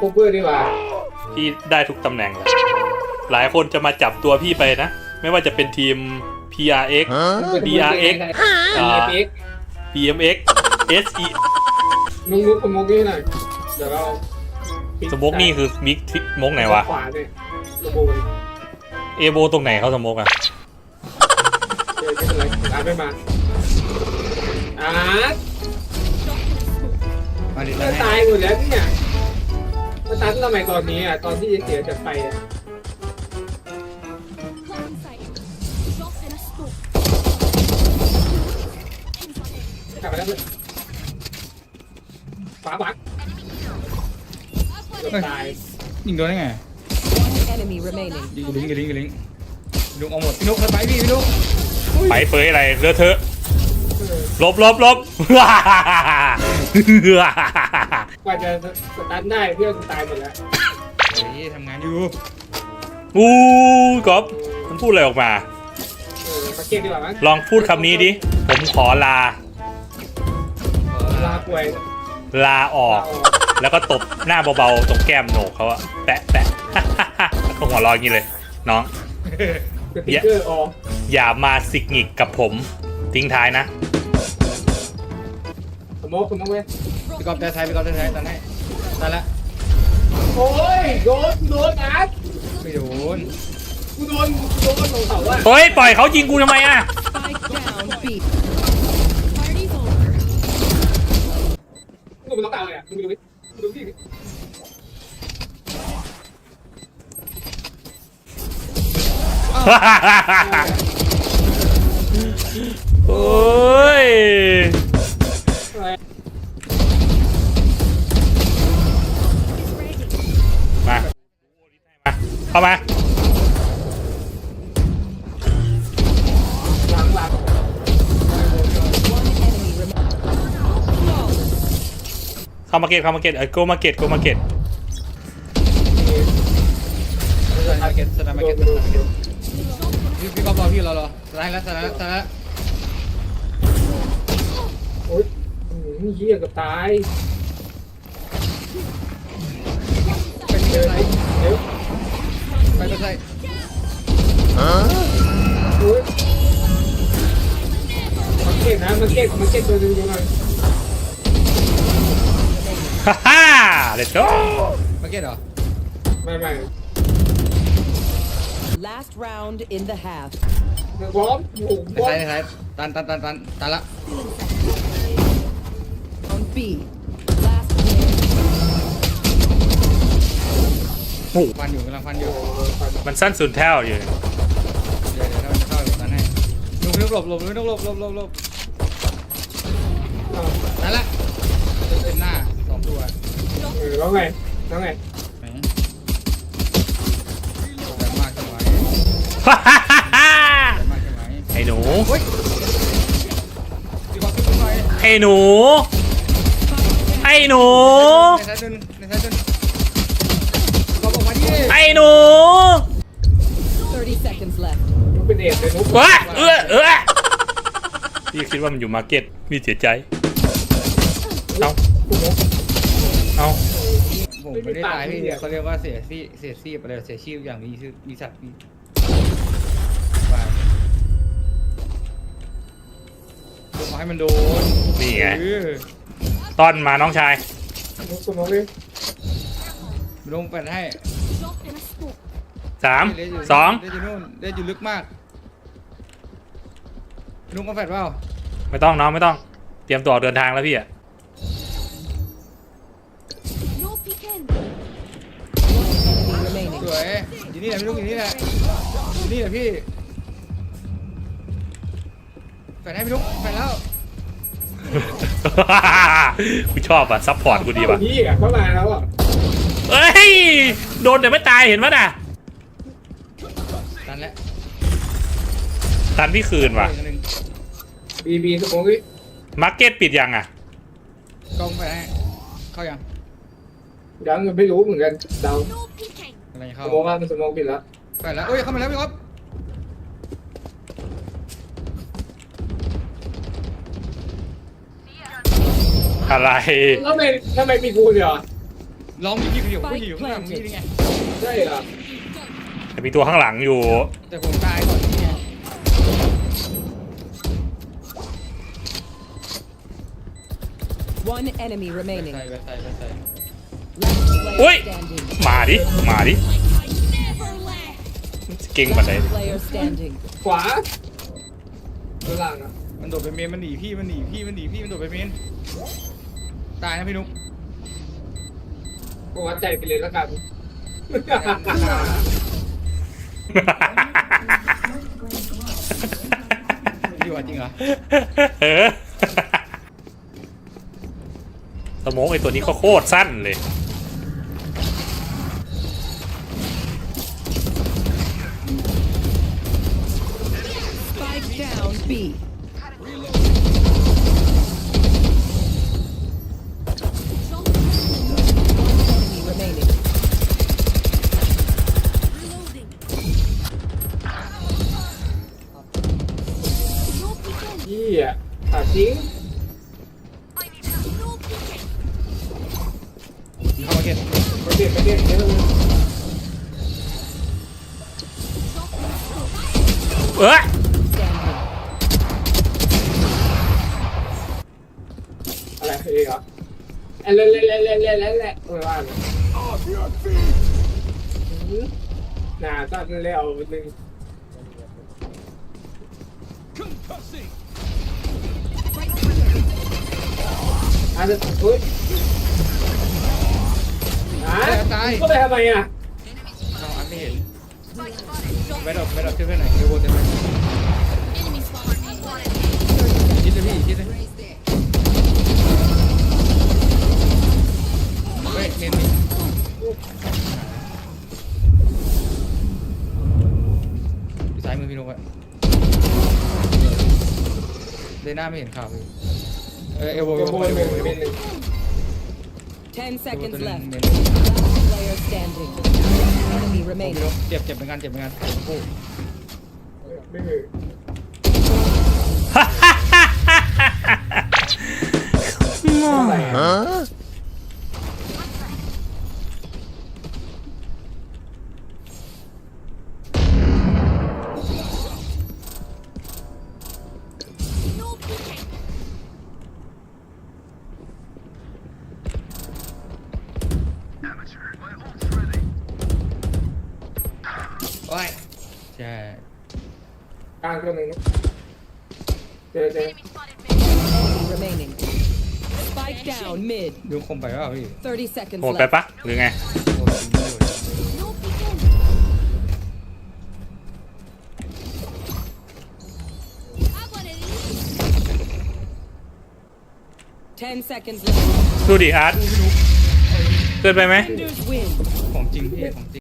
โคเวอร์ดีกว่าพี่ได้ทุกตำแหน่งเลยหลายคนจะมาจับตัวพี่ไปนะ ไม่ว่าจะเป็นทีม PRX BRX อ่า BRX BMX SE มึงรู้สมกนี่หน่อยเดี๋ยวเราสโมกนี่คือมิกที่มกไหนวะขวาเนี่ยสโมกเลยเอโบตรงไหนเขาสโมกอะเดี๋ยวไม่เป็นไรอาร์ตไม่มาอาร์ตมาดิก็แล้วให้ตายหมดแล้วเนี่ย มาตันทำไมตอนนี้อะ ตอนที่เสียจากไปอะ Blocking sight. Drop in a scope. กลับไปแล้วเลยฝาบักเกือบตายยิงโดนได้ไง One enemy remaining. ยิงลิงยิงลิงยิงลิงลุงเอาหมดพี่นุ๊กไปพี่พี่นุ๊กไปเฟยอะไรเลอะเทอะเออลบลบลบ กว่าจะสตันได้เพื่อนตายหมดแล้วเฮ้ยทำงานอยู่อู้ก๊อฟมันพูดอะไรออกมา เออมาเก็ตดีกว่ามั้งลองพูดคำนี้ดิ ผมขอลา ลาป่วยลาออกแล้วก็ตบหน้าเบาๆตรงแก้มโหนกเขาอะแปะแปะก็หัวเรออย่างนี้เลย น้อง สติ๊กเกอร์ออกอย่ามาสิกหงิกกับผม ทิ้งท้ายนะสโมกสโมกเว้ย พี่กอล์ฟได้ไทยพี่กอล์ฟได้ไทยตอนให้ตอนละโอ้ยโดนโดนอาร์ตไม่โดนกูโดนกูโดนตรงเขาอะเฮ้ย ปล่อยเขายิงกูทำไมอะ Spike down B. Party's over. กูเป็นต้องตายเลยอะมึงดูดิมึงดูที่โอ้ย เข้ามาหลังหลัง One enemy remaining. เข้ามาเก็ตเข้ามาเก็ตเออ go มาเก็ต go มาเก็ตสตาร์มาร์เก็ตสตาร์มาร์เก็ตโดนโดนโดนพี่พี่กอล์ฟรอพี่รอรอสไลด์แล้วสไลด์แล้วสไลด์แล้วโอ้ยอืมเหี้ยเกับตายเป็นเดินไงเร็ว ไปก็ใช่โอ้ยมาเก็ตนะมาเก็ตมาเก็ตตัวหนึงดูหน่อยฮ่าฮ่า let's go มาร์เก็ตเหรอไม่ไม่ Last round in the half. พร้อมโอ้โหในพร้อซ้ามยในซ้ายตันตันตันตันตันละ On B. ฟันอยู่กำลังฟันอยู่มันสั้นสุดแท้วอยู่เดี๋ยวเดี๋ยวถ้ามันจะเข้าเดี๋ยวตันให้นุ๊กนุ๊กหลบหลบนุ๊กหลบหลบหลบหลบอ้าวตันละเป็นหน้าสองตัวเออแล้วไงแล้วไงไหนแรงมากจังไหวฮ่าฮ่าฮ่าฮ่าแรงมากจังไหวไอ้หนูเฮ้ยพี่กอล์ฟขึ้นหน่อยไอ้หนูไอ้หนูในซ้ายดึงในซ้ายดึง ไอ้หนู30 seconds left. มันเป็นเอ็ดเลยนุ๊กว้าเออเออพี่คิดว่ามันอยู่มาร์เก็ตพี่เสียใจ เอากูนุ๊กเอาผมไม่ได้ตายพี่เนี่ยเขาเรียกว่าเสียซี่เสียซี่อะไรเสียชีพอย่างมีชื่อมีศักดิ์มีไปผมเอาให้มันโดนนี่ไงเออต้อนมาน้องชายนุ๊กสมองเลยลงไปให้ Drop in a scope. สามเล่นยู่สองเล่นอยู่นู่นเล่นอยู่ลึกมากลุงก็แฟดเปล่าไม่ต้องน้องไม่ต้อง เตรียมตัวออกเดินทางแล้วพี่อะ No peeking. Enemy remaining. สวยอยู่นี่แหละพี่ลุงอยู่นี่แหละอยู่นี่แหละพี่แฟดให้พี่ลุงแฟดแล้วกูชอบอะซัพพอร์ตกูดีว่ะนี่อะเข้ามาแล้วอะ เอ้ย โดนแต่ไม่ตายเห็นปะน่ะ ตันแล้วทันพี่คืนว่ะ อีกอันหนึ่งบีบีสมองเลยมาร์เก็ตปิดยังอะ กล้องแฟดให้เข้ายังยังไม่รู้เหมือนกันเดา No peeking. อะไรสเข้ามองว่ามันสมองปิดแล้วแฟดแล้วเอ้ยเข้ามาแล้วพี่ก๊อฟอะไร แล้วทำไมทำไมมีกูเดียวอะ ลองยิงอยู่ผู้หญิงข้างหลังนี่ไงใช่เหรอแต่มีตัวข้างหลังอยู่ แต่ผมตายก่อนนี่ไง One enemy remaining. ใส่ไปใส่ไปใส่ Last player Oi! standing. มาดิ มาดิ Never left. เก่งปันไหน Last player standing. ขวาตัวหลังอะมันโดดไปเมนมันหนีพี่มันหนีพี่มันหนีพี่มันโดดไปเมนตายนะพี่นุ๊ก ก็วัดใจไปเลยแล้วกันอยู่อะจริงเหรอ เออสโมองไอตัวนี้ก็โคตรสั้นเลย Spike down B. เด็นประเด็นเยอะเลย Drop in a smoke. เอ้ยอะไรเองเหรอเอ้ยเล่นเล่นเล่นเล่นเล่นเล่นเล่นไม่ว่าเลยน่าก็เร็วหนึ่ง Right here. อาจจะอุ้ย อะก็ไปทำไมอะเอาอันไม่เห็นไปดอกไปดอกช่วยเพื่อนหน่อยเดี๋ยวโวเต็มไป Enemy spotted. คิดเลยพี่คิดเลยเฮ้ยเมนมีพี่สายมือพี่นุ๊กอะเดน่าไม่เห็นข่าวเลยเออเอลโบโดเอลนโบโบเอลนโบเป็นหนึ่ง Ten seconds ตัวนึง left. เมน Last player standing. Enemy พี่ remaining. นุ๊กเจ็บเจ็บเหมือนกันเจ็บเหมือนกันทั้งคู่ไม่ถึงอะไโอ้ยใช่กลางตัวหนึ่งเจอเจอ Enemy remaining. Spike down mid. ดูคมไปว่าพี่30 seconds โหดไป left. ปะหรือไง โอ้ยจริงด้วย No peeking. I want it easy. 10 seconds left. ดูดิอาร์ตเกินไปไหม Defenders win. ของจริงพี่ของจริง